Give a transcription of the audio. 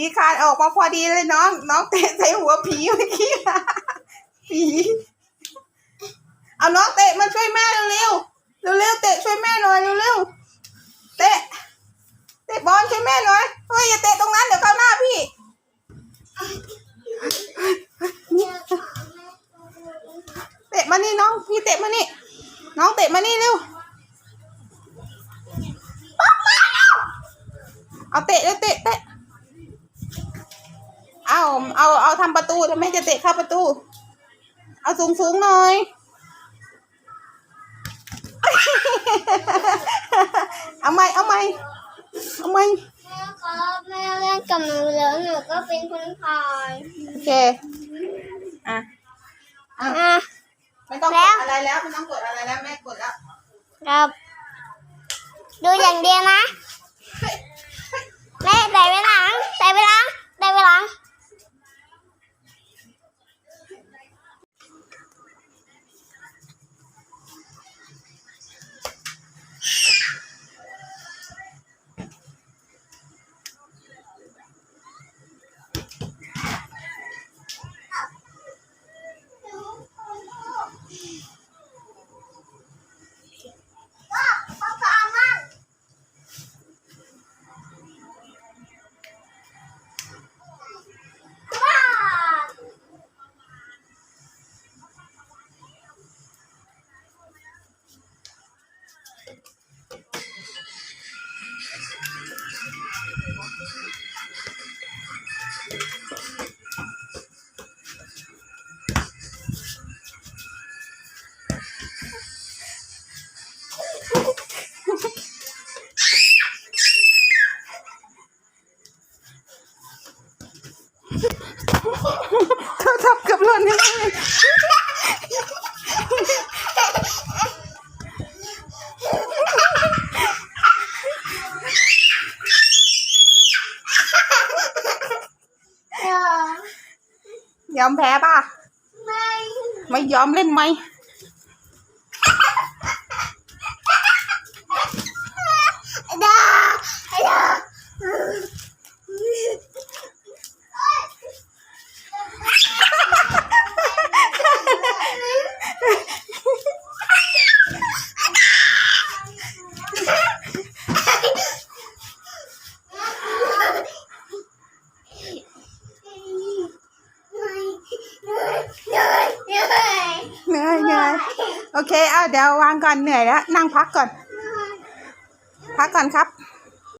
ีคานออกมาพอดีเลยน้อง น้องเตะใส่หัวผีเมื่อกี้ผีเอาน้องเตะมาช่วยแม่เร็วๆเร็วเตะช่วยแม่หน่อยเร็วๆเตะเตะบอลช่วยแม่หน่อยเฮ้ยอย่าเตะตรงนั้นเดี๋ยวเข้าหน้าพี่เตะมานี่น้องพี่เตะมานี่น้องเตะมานี่เร็วเอาเตะเร็วเตะเตะ เอาเอาเอาทำประตูทำไมจะเตะเข้าประตู เอาสูงสูงๆหน่อย เอาไหมเอาไหมเอาไหมแม่ครับแม่เล่นกับหนูแล้วหนูก็เป็นคนถ่ายโอเคอะอะอะไม่ต้องกแล้ดวอะไรแล้วไม่ต้องกดอะไรแล้วแม่กดแล้วครับ ดูอย่างเดียวนะแม่ใส่ไปหลังใส่ไปหลังใส่ไปหลัง เธอทับกับหล่นนี่เลย เออ ยอมแพ้ป่ะ ไม่ ไม่ยอมเล่นไหม ดาดา เหนื่อยเหนื่อย โอเค เอาเดี๋ยววางก่อนเหนื่อยแล้ว นั่งพักก่อน พักก่อนครับ